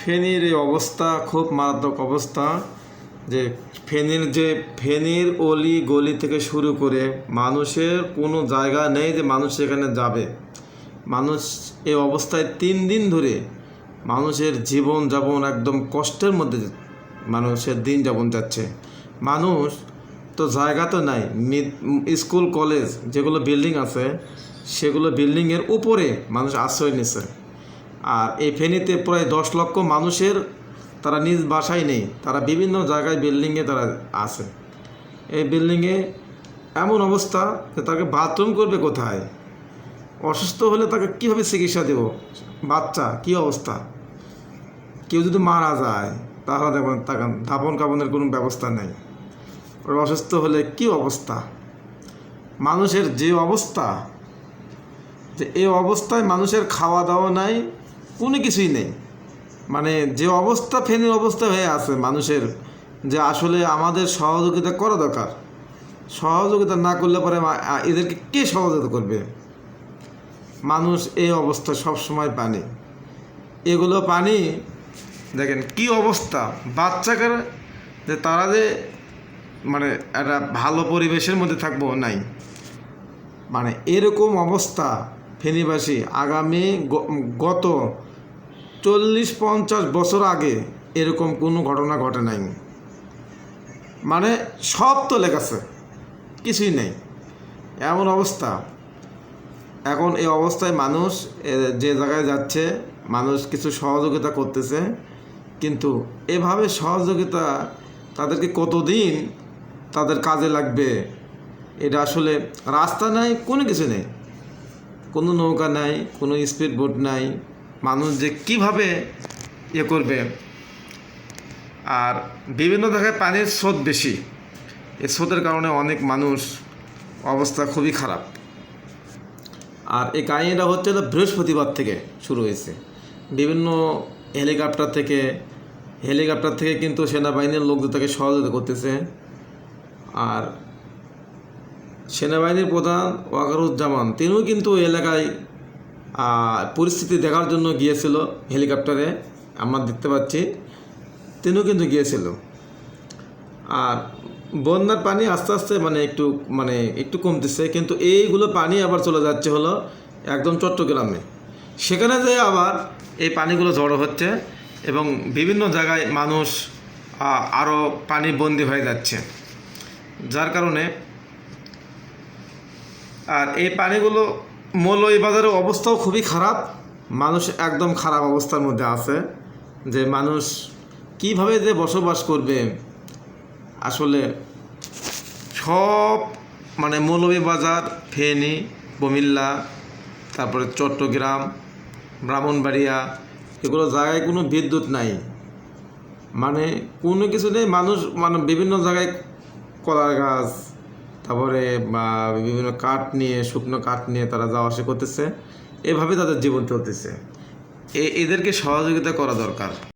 ফেনীর এই অবস্থা খুব মারাত্মক অবস্থা যে ফেনীর যে ফেনীর অলি গলি থেকে শুরু করে মানুষের কোনো জায়গা নেই যে মানুষ সেখানে যাবে। মানুষ এই অবস্থায় তিন দিন ধরে মানুষের জীবন যাপন একদম কষ্টের মধ্যে মানুষের দিন যাপন যাচ্ছে। মানুষ তো জায়গা তো নাই স্কুল, কলেজ যেগুলো বিল্ডিং আছে, সেগুলো বিল্ডিংয়ের উপরে মানুষ আশ্রয় নিছে। আর এই ফেনীতে প্রায় দশ লক্ষ মানুষের তারা নিজ বাসায় নেই। তারা বিভিন্ন জায়গায় বিল্ডিংয়ে তারা আছে। এই বিল্ডিংয়ে এমন অবস্থা যে তাকে বাথরুম করবে কোথায়? অসুস্থ হলে তাকে কীভাবে চিকিৎসা দেব? বাচ্চা, কী অবস্থা? কেউ যদি মারা যায়, তাহলে দেখবেন তাকে দাপন কাপনের কোনো ব্যবস্থা নেই। ওর অসুস্থ হলে কি অবস্থা? মানুষের যে অবস্থা, যে এই অবস্থায় মানুষের খাওয়া দাওয়া নাই কোনো কিছুই নেই। মানে যে অবস্থা ফেনীর অবস্থা হয়ে আছে মানুষের, যে আসলে আমাদের সহযোগিতা করা দরকার। সহযোগিতা না করলে পরে এদেরকে কে সহযোগিতা করবে? মানুষ এই অবস্থা সব সময় পানি। এগুলো পানি, দেখেন কি অবস্থা। বাচ্চাকে যে তারা যে মানে একটা ভালো পরিবেশের মধ্যে থাকব নাই। মানে এরকম অবস্থা ফেনীবাসী আগামী গত চল্লিশ পঞ্চাশ বছর আগে এরকম কোনো ঘটনা ঘটে নাই। মানে সব তো লেখাছে কিছুই নেই। এমন অবস্থা। এখন এই অবস্থায় মানুষ যে জায়গায় যাচ্ছে, মানুষ কিছু সহযোগিতা করতেছে, কিন্তু এভাবে সহযোগিতা তাদেরকে কতদিন তাদের কাজে লাগবে, এটা আসলে রাস্তা নাই, কোনো কিছু নেই। কোনো নৌকা নাই, কোনো স্পিড বোট নাই মানুষ যে কীভাবে ইয়ে করবে। আর বিভিন্ন জায়গায় পানির স্রোত বেশি। এই স্রোতের কারণে অনেক মানুষ অবস্থা খুবই খারাপ। আর এই কাহিনীটা হচ্ছে বৃহস্পতিবার থেকে শুরু হয়েছে। বিভিন্ন হেলিকপ্টার থেকে হেলিকপ্টার থেকে কিন্তু সেনাবাহিনীর লোকদের তাকে সহযোগিতা করতেছে। আর সেনাবাহিনীর প্রধান ওয়াকারুজ্জামান, তিনিও কিন্তু এলাকায় পরিস্থিতি দেখার জন্য গিয়েছিল হেলিকপ্টারে, আমরা দেখতে পাচ্ছি, তিনিও কিন্তু গিয়েছিল। আর বন্যার পানি আস্তে আস্তে মানে একটু মানে একটু কমতেছে, কিন্তু এইগুলো পানি আবার চলে যাচ্ছে হলো একদম চট্টগ্রামে। সেখানে যে আবার এই পানিগুলো জড়ো হচ্ছে এবং বিভিন্ন জায়গায় মানুষ আরও পানি বন্দি হয়ে যাচ্ছে। যার কারণে আর এই পানিগুলো মৌলভীবাজারের অবস্থাও খুবই খারাপ। মানুষ একদম খারাপ অবস্থার মধ্যে আছে যে মানুষ কীভাবে যে বসবাস করবে। আসলে সব মানে মৌলভীবাজার, ফেনী, কুমিল্লা, তারপরে চট্টগ্রাম, ব্রাহ্মণবাড়িয়া, এগুলো জায়গায় কোনো বিদ্যুৎ নাই। মানে কোনো কিছু নেই, মানুষ মানে বিভিন্ন জায়গায় কলার গাছ তারপরে বিভিন্ন কাঠ নিয়ে, শুকনো কাঠ নিয়ে তারা যাওয়া আসা করতেছে। এভাবে তাদের জীবন চলতেছে। এদেরকে সহযোগিতা করা দরকার।